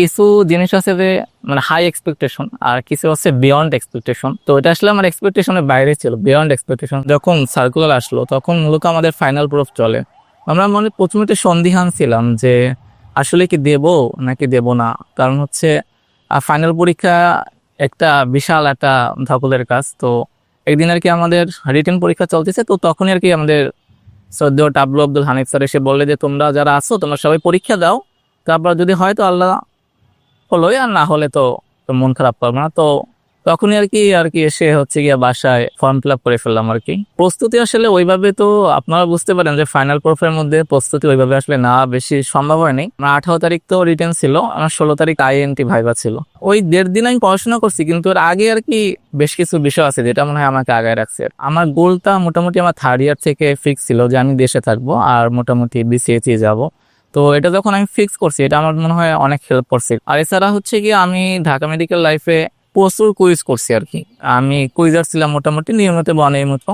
কিছু জিনিস আছে যে মানে হাই এক্সপেকটেশন আর কিছু হচ্ছে বিয়ন্ড এক্সপেকটেশন তো এটা আসলে আমার এক্সপেকটেশনের বাইরে ছিল বিয়ন্ড এক্সপেকটেশন যখন সার্কুলার আসলো, তখন মূলত আমাদের ফাইনাল প্রুফ চলে। আমরা মনে প্রথমে তো সন্দিহান ছিলাম যে, আসলে কি দেব নাকি দেব না? কারণ হচ্ছে ফাইনাল পরীক্ষা একটা বিশাল একটা ধকলের কাজ। তো একদিন আর কি আমাদের রিটেন পরীক্ষা চলতেছে, তো তখনই আর কি আমাদের সদ্য টাবলু আব্দুল হানিফ স্যার এসে বললে যে, তোমরা যারা আছো, তোমরা সবাই পরীক্ষা দাও। তারপর যদি হয় তো আল্লাহ হলোই আর না হলে তো মন খারাপ করব না। তো তখনই আর কি আর কি এসে হচ্ছে গিয়ে বাসায় ফর্ম ফিল আপ করে ফেললাম আর কি। প্রস্তুতি আসলে ওইভাবে তো আপনারা বুঝতে পারেন যে ফাইনাল প্রুফের মধ্যে প্রস্তুতি ওইভাবে আসলে না, বেশি সম্ভব হয়নি আমার আঠারো তারিখ তো রিটার্ন ছিল আমার ষোলো তারিখ আইএনটি ভাইবা ছিল। ওই দেড় দিন আমি পড়াশোনা করছি, কিন্তু এর আগে আর কি বেশ কিছু বিষয় আছে যেটা মনে হয় আমাকে আগায় রাখছে। আমার গোলটা মোটামুটি আমার থার্ড ইয়ার থেকে ফিক্স ছিল যে আমি দেশে থাকব, আর মোটামুটি বিসিএসি যাব। তো এটা যখন আমি ফিক্স করছি, এটা আমার মনে হয় অনেক হেল্প করছে। আর এছাড়া হচ্ছে কি আমি ঢাকা মেডিকেল লাইফে প্রচুর কুইজ করছি আর কি। আমি কুইজার ছিলাম মোটামুটি, নিয়মিত বা মতো।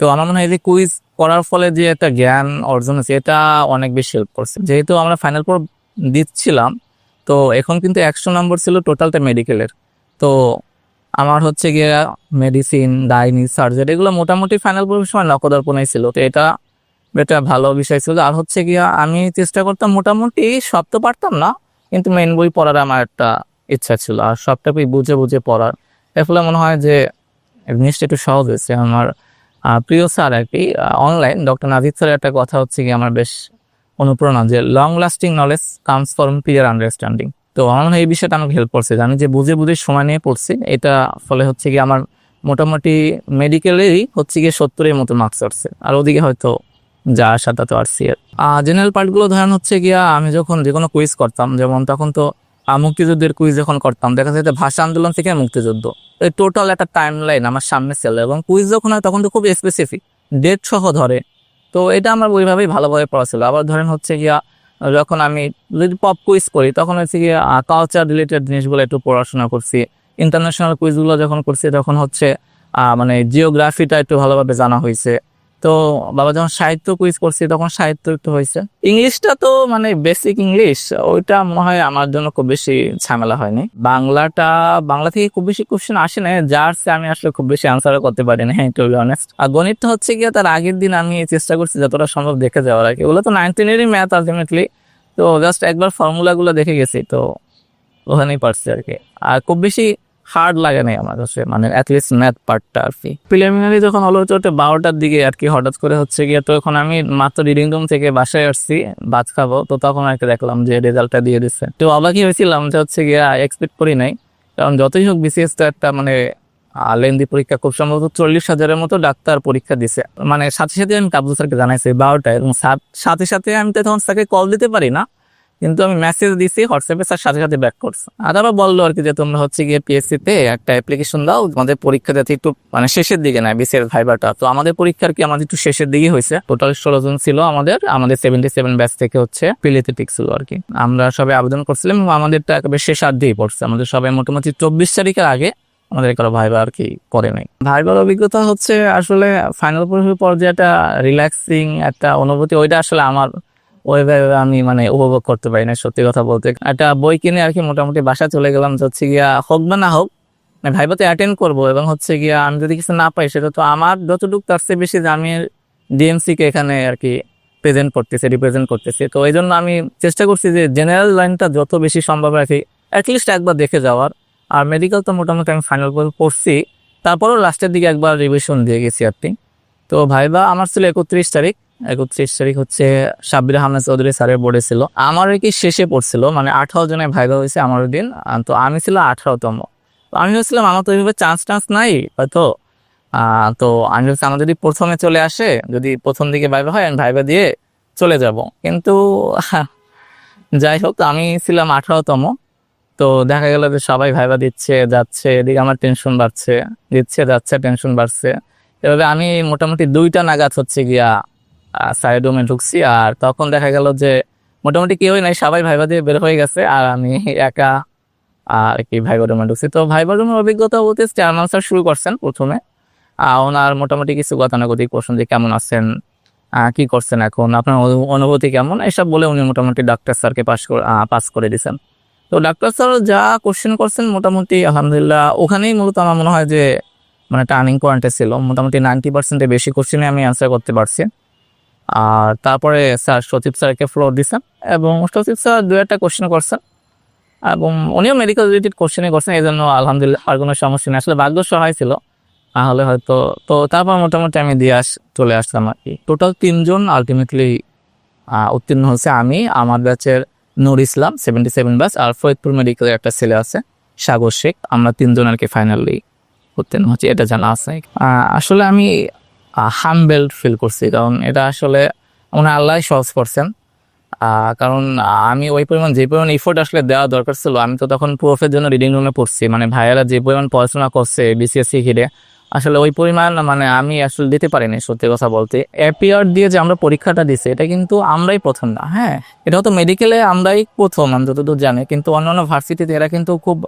তো আমার মনে হয় যে কুইজ করার ফলে যে একটা জ্ঞান অর্জন হয়েছে এটা অনেক বেশি হেল্প করছে। যেহেতু আমরা ফাইনাল পর দিচ্ছিলাম, তো এখন কিন্তু একশো নম্বর ছিল টোটালটা মেডিকেলের তো আমার হচ্ছে গিয়ে মেডিসিন ডাইনি সার্জারি এগুলো মোটামুটি ফাইনাল পর্বের সময় নকদর্পণাই ছিল। তো এটা এটা ভালো বিষয় ছিল। আর হচ্ছে গিয়া আমি চেষ্টা করতাম মোটামুটি সব তো পারতাম না, কিন্তু মেন বই পড়ার আমার একটা ইচ্ছা ছিল। আর সবটা বই বুঝে বুঝে পড়ার। এর ফলে মনে হয় যে জিনিসটা একটু সহজ হয়েছে। আমার প্রিয় স্যার আর কি অনলাইন ডক্টর নাজিদ স্যারের একটা কথা হচ্ছে কি আমার বেশ অনুপ্রেরণা যে long lasting knowledge comes from clear understanding তো আমার মনে হয় এই বিষয়টা আমাকে হেল্প করছে। আমি যে বুঝে বুঝে সময় নিয়ে পড়ছি, এটা ফলে হচ্ছে কি আমার মোটামুটি মেডিকেলেরই হচ্ছে গিয়ে সত্তরের মতো মার্কস আসছে। আর ওদিকে হয়তো যা আসা তা তো আসছি আর জেনারেল পার্টগুলো ধরেন হচ্ছে গিয়া আমি যখন যে কোনো কুইজ করতাম, যেমন তখন তো মুক্তিযুদ্ধের কুইজ যখন করতাম, দেখা যেত ভাষা আন্দোলন থেকে মুক্তিযুদ্ধ। এই টোটাল একটা টাইম লাইন আমার সামনে ছিল এবং কুইজ যখন হয় তখন তো খুব স্পেসিফিক ডেট সহ ধরে। তো এটা আমার ওইভাবেই ভালোভাবে পড়া ছিল। আবার ধরেন হচ্ছে গিয়া, যখন আমি যদি পপ কুইজ করি, তখন হচ্ছে গিয়ে কালচার রিলেটেড জিনিসগুলো একটু পড়াশোনা করছি। ইন্টারন্যাশনাল কুইজগুলো যখন করছি, তখন হচ্ছে মানে জিওগ্রাফিটা একটু ভালোভাবে জানা হয়েছে। তো বাবা যখন সাহিত্য কুইজ করছি, তখন সাহিত্য একটু হয়েছে। ইংলিশটা তো মানে বেসিক ইংলিশ ওইটা মনে হয় আমার জন্য খুব বেশি ঝামেলা হয়নি। বাংলাটা, বাংলা থেকে খুব বেশি কোশ্চেন আসে না যার আমি আসলে খুব বেশি আনসার করতে পারি না টু অনেস্ট আর গণিতটা হচ্ছে গিয়ে তার আগের দিন আমি চেষ্টা করছি যতটা সম্ভব দেখে যাওয়ার আর কি ওগুলো তো নাইনটিনেরই ম্যাথ আলটিমেটলি তো জাস্ট একবার ফর্মুলা গুলো দেখে গেছি, তো ওখানেই পারছি আর কি। আর খুব বেশি হার্ড লাগে নাই আমার কাছে মানে অ্যাটলিস্ট ম্যাথ পার্টটা আর কি। প্রিলিমিনারি যখন হলো চলতে বারোটার দিকে আর কি, হঠাৎ করে হচ্ছে গিয়ে তো এখন আমি মাত্র রিডিং রুম থেকে বাসায় আসছি, ভাত খাব, তো তখন আর কি দেখলাম যে রেজাল্টটা দিয়ে দিচ্ছে তো অবাকই হয়েছিলাম যে হচ্ছে গিয়ে এক্সপেক্ট করি নাই, কারণ যতই হোক বিসিএস তো একটা মানে লেন্দি পরীক্ষা, খুব সম্ভবত চল্লিশ হাজারের মতো ডাক্তার পরীক্ষা দিছে। মানে সাথে সাথে আমি কাবু স্যারকে জানাইছি বারোটায়, এবং সাথে সাথে আমি তো তখন স্যারকে কল দিতে পারি না কিন্তু আমি মেসেজ দিছি হোয়াটসঅ্যাপে স্যার সাথে সাথে ব্যাক করছে। আর আবার বলল আর কি যে, তোমরা হচ্ছে গিয়ে পিএসসি তে একটা অ্যাপ্লিকেশন দাও আমাদের পরীক্ষা যাতে একটু মানে শেষের দিকে নেয় বিসিএস ভাইবাটা তো আমাদের পরীক্ষার কি আমাদের একটু শেষের দিকে হয়েছে। টোটাল ষোলো জন ছিল আমাদের আমাদের সেভেন্টি সেভেন ব্যাচ থেকে হচ্ছে পিলিতে টিক ছিল আর কি। আমরা সবাই আবেদন করছিলাম এবং আমাদেরটা একেবারে শেষ আর দিয়ে পড়ছে। আমাদের সবাই মোটামুটি চব্বিশ তারিখের আগে আমাদের কারও ভাইবা আর কি করে নাই। ভাইবার অভিজ্ঞতা হচ্ছে আসলে ফাইনাল পর্যায়েটা রিল্যাক্সিং একটা অনুভূতি, ওইটা আসলে আমার ওইভাবে আমি মানে উপভোগ করতে পারি না সত্যি কথা বলতে। একটা বই কিনে আর কি মোটামুটি বাসা চলে গেলাম হচ্ছে গিয়া হোক বা না হোক মানে ভাইবাতে অ্যাটেন্ড করব, এবং হচ্ছে গিয়া আমি যদি কিছু না পাই, সেটা তো আমার যতটুকু তার চেয়ে বেশি আমি ডিএমসি কে এখানে আর কি প্রেজেন্ট করতেছি রিপ্রেজেন্ট করতেছি। তো এই জন্য আমি চেষ্টা করছি যে জেনারেল লাইনটা যত বেশি সম্ভব কি অ্যাটলিস্ট একবার দেখে যাওয়ার। আর মেডিকেল তো মোটামুটি আমি ফাইনাল পড়ছি তারপরও লাস্টের দিকে একবার রিভিশন দিয়ে গেছি আর কি। তো ভাইবা, আমার ছিল একত্রিশ তারিখ। একত্রিশ তারিখ হচ্ছে সাব্বির আহমেদ চৌধুরী স্যারের বোর্ডে ছিল। আমার কি শেষে পড়ছিল মানে আঠারো জনের ভাইবা হয়েছে আমার দিন। তো আমি ছিলাম আঠারোতম। আমি ভাবছিলাম আমার তো এইভাবে চান্স টান্স নাই, হয়তো। তো আমি ভাবছি আমার যদি প্রথমে চলে আসে, যদি প্রথম দিকে ভাইবা হয়, আমি ভাইবা দিয়ে চলে যাব। কিন্তু যাই হোক, আমি ছিলাম আঠারোতম। তো দেখা গেল যে সবাই ভাইবা দিচ্ছে, যাচ্ছে, এদিকে আমার টেনশন বাড়ছে, দিচ্ছে, যাচ্ছে টেনশন বাড়ছে। এভাবে আমি মোটামুটি দুইটা নাগাদ হচ্ছে গিয়া সাইড রুমে ঢুকছি, আর তখন দেখা গেল যে মোটামুটি কেউই নাই, সবাই ভাইবা দিয়ে বের হয়ে গেছে, আর আমি একা, আর কি ভাইবা রুমে ঢুকছি। তো ভাইবা রুমের অভিজ্ঞতা বলতে চেয়ারম্যান স্যার শুরু করছেন প্রথমে ওনার মোটামুটি কিছু গতানুগতিক প্রশ্ন যে কেমন আছেন কি করছেন এখন, আপনার অনুভূতি কেমন? এসব বলে উনি মোটামুটি ডাক্তার স্যারকে পাস পাস করে দিয়েছেন তো ডাক্তার স্যার যা কোশ্চেন করছেন মোটামুটি আলহামদুলিল্লাহ ওখানেই মূলত আমার মনে হয় যে মানে টার্নিং পয়েন্টে ছিল। মোটামুটি নাইনটি পার্সেন্টের বেশি কোশ্চেনে আমি অ্যান্সার করতে পারছি। আর তারপরে স্যার সচিব স্যারকে ফ্লোর দিছেন এবং সচিব স্যার দু একটা কোশ্চেন করছেন এবং উনিও মেডিকেল রিলেটেড কোশ্চেনই করছেন, এই জন্য আলহামদুলিল্লাহ আর কোনো সমস্যা নেই। আসলে ভাগ্য সহায় ছিল, তাহলে হয়তো, তো তারপর মোটামুটি আমি দিয়ে আস, চলে আসলাম আর কি। টোটাল তিনজন আলটিমেটলি উত্তীর্ণ হচ্ছে আমি, আমার ব্যাচের Nur Islam seventy seven batch আর ফরিদপুর মেডিকেলের একটা ছেলে আছে, সাগর শেখ। আমরা তিনজন আর কি ফাইনালি উত্তীর্ণ হচ্ছি এটা জানা আছে। আসলে আমি হামবেল ফিল করছি। কারণ এটা আসলে মানে আল্লাহ সহজ করছেন। কারণ আমি ওই পরিমাণ যে পরিমাণ ইফোর্ট আসলে দেওয়া দরকার ছিল, আমি তো তখন প্রুফের জন্য রিডিং রুমে পড়ছি। মানে ভাইয়েরা যে পরিমাণ পড়াশোনা করছে বিসিএসসি ঘিরে আসলে ওই পরিমাণ মানে আমি আসলে দিতে পারিনি সত্যি কথা বলতে। এপিআর দিয়ে যে আমরা পরীক্ষাটা দিছি, এটা কিন্তু আমরাই প্রথম না হ্যাঁ? এটা তো মেডিকেলে আমরাই প্রথম, আমি যতদূর জানি। কিন্তু অন্যান্য ভার্সিটিতে এরা কিন্তু খুব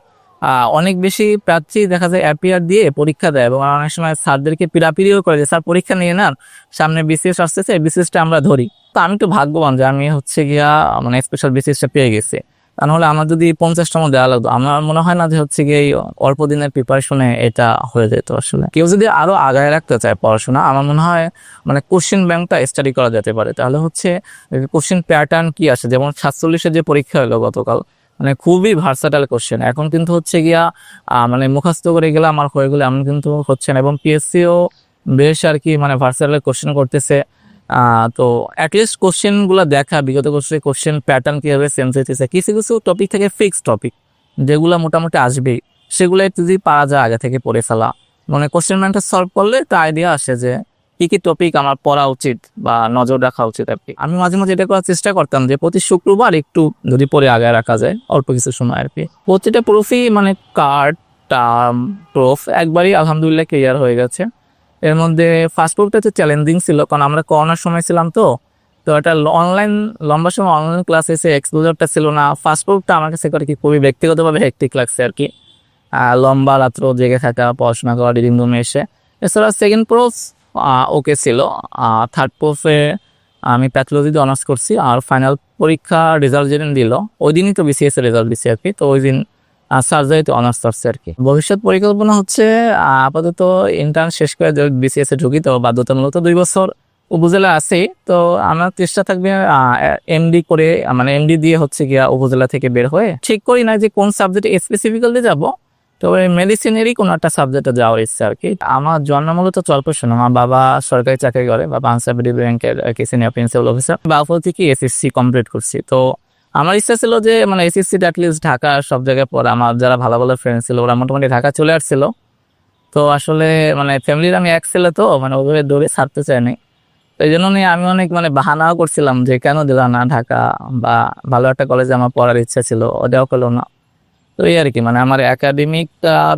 অনেক বেশি প্রার্থী দেখা যায় অ্যাপিয়ার দিয়ে পরীক্ষা দেয় এবং অনেক সময় স্যারদেরকে পিড়াপিড়িও করে যে, স্যার, পরীক্ষা নিয়ে নেন, সামনে বিসিএস আসতেছে বিসিএসটা আমরা ধরি। তো আমি তো ভাগ্যবান যে, আমি হচ্ছে গিয়া মানে স্পেশাল বিসিএসটা পেয়ে গেছি। তা নাহলে আমার যদি পঞ্চাশতম দেওয়া লাগতো, আমার মনে হয় না যে, হচ্ছে গিয়ে অল্প দিনের প্রিপারেশনে এটা হয়ে যেত আসলে। কেউ যদি আরও আগায় রাখতে চায় পড়াশোনা, আমার মনে হয় মানে কোশ্চেন ব্যাংকটা স্টাডি করা যেতে পারে। তাহলে হচ্ছে কোশ্চেন প্যাটার্ন কি আসে? যেমন সাতচল্লিশের যে পরীক্ষা হলো গতকাল মানে খুবই ভার্সাটাইল কোশ্চেন এখন কিন্তু হচ্ছে গিয়া মানে মুখস্থ করে গেলে আমার হয়ে গেলে এমন কিন্তু হচ্ছে না। এবং পিএসসিও বেশ আর কি মানে ভার্সাটাইল কোশ্চেন করতেছে। তো অ্যাটলিস্ট কোশ্চেনগুলো দেখা, বিগত কোশ্চেন কোশ্চেন প্যাটার্ন কীভাবে চেঞ্জ হইতেছে, কিছু কিছু টপিক থেকে ফিক্স টপিক যেগুলো মোটামুটি আসবেই সেগুলো যদি পারা যায় আগে থেকে পড়ে ফেলা। মানে কোশ্চেন ব্যাংকটা সলভ করলে একটা আইডিয়া আসে যে কি কি টপিক আমার পড়া উচিত বা নজর রাখা উচিত আর কি। আমি মাঝে মাঝে এটা করার চেষ্টা করতাম যে প্রতি শুক্রবার একটু যদি পরে আগে রাখা যায়, অল্প কিছু সময় আর কি। প্রতিটা প্রুফই মানে কার্ড টার্ম প্রুফ একবারই আলহামদুলিল্লাহ ক্লিয়ার হয়ে গেছে। এর মধ্যে ফার্স্ট প্রুফটা তো চ্যালেঞ্জিং ছিল, কারণ আমরা করোনার সময় ছিলাম তো। তো এটা অনলাইন লম্বা সময় অনলাইন ক্লাস এসে এক্সপোজারটা ছিল না। ফার্স্ট প্রুফটা আমার কাছে করে কি খুবই ব্যক্তিগতভাবে হেক্টিক লাগছে আর কি। লম্বা রাত্র জেগে থাকা, পড়াশোনা করা রিডিং রুমে এসে। এছাড়া সেকেন্ড প্রুফ ওকে ছিল। থার্ড প্রুফে আমি প্যাথোলজিতে অনার্স করছি আর ফাইনাল পরীক্ষা রেজাল্ট যেদিন দিল ওই দিনই তো বিসিএস রেজাল্ট দিছি আর কি। তো ওই দিন সার্জারিতে অনার্স করছে আর কি। ভবিষ্যৎ পরিকল্পনা হচ্ছে আপাতত ইন্টার্ন শেষ করে বিসিএস এ ঢুকি, তো বাধ্যতামূলক দুই বছর উপজেলা আছে। তো আমার চেষ্টা থাকবে এমডি করে মানে এমডি দিয়ে হচ্ছে গিয়া উপজেলা থেকে বের হয়ে, ঠিক করি না যে কোন সাবজেক্টে স্পেসিফিক্যালি যাব তবে মেডিসিনেরই কোনো একটা সাবজেক্টে যাওয়ার ইচ্ছা আর কি। আমার জন্ম মূলত চলপেশন আমার বাবা সরকারি চাকরি করে বাবা আনসারবিডি ব্যাংকের কি সিনিয়র প্রিন্সিপাল অফিসার বাফল থেকে এসএসসি কমপ্লিট করছি। তো আমার ইচ্ছা ছিল যে মানে এসএসসি অ্যাটলিস্ট ঢাকা সব জায়গায় পড়ে। আমার যারা ভালো ভালো ফ্রেন্ড ছিল, ওরা মোটামুটি ঢাকা চলে আসছিল। তো আসলে মানে ফ্যামিলির আমি এক ছেলে তো মানে ওভাবে দৌড়ে ছাড়তে চাইনি। তো এই জন্য নিয়ে আমি অনেক মানে বাহানাও করছিলাম যে কেন দিলাম না ঢাকা? বা ভালো একটা কলেজে আমার পড়ার ইচ্ছা ছিল, ওটাও করল না। তো এই আর কি মানে আমার একাডেমিক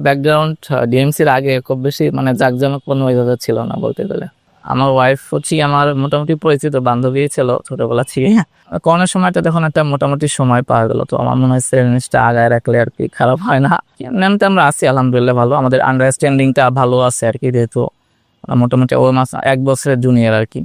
ব্যাকগ্রাউন্ড ডিএমসির আগে খুব বেশি মানে জাকজমক কোনো ওইভাবে ছিল না বলতে গেলে। আমার ওয়াইফ হচ্ছে আমার মোটামুটি পরিচিত বান্ধবী ছিল, ছোটবেলা থেকে করোনার সময়টা তখন একটা মোটামুটি সময় পাওয়া গেল, তো আমার মনে হয় জিনিসটা আগায় রাখলে আর কি খারাপ হয় না। নামতে আমরা আছি, আলহামদুলিল্লাহ ভালো, আমাদের আন্ডারস্ট্যান্ডিংটা ভালো আছে আর কি যেহেতু, মোটামুটি ও মাস এক বছরের জুনিয়র আর কি।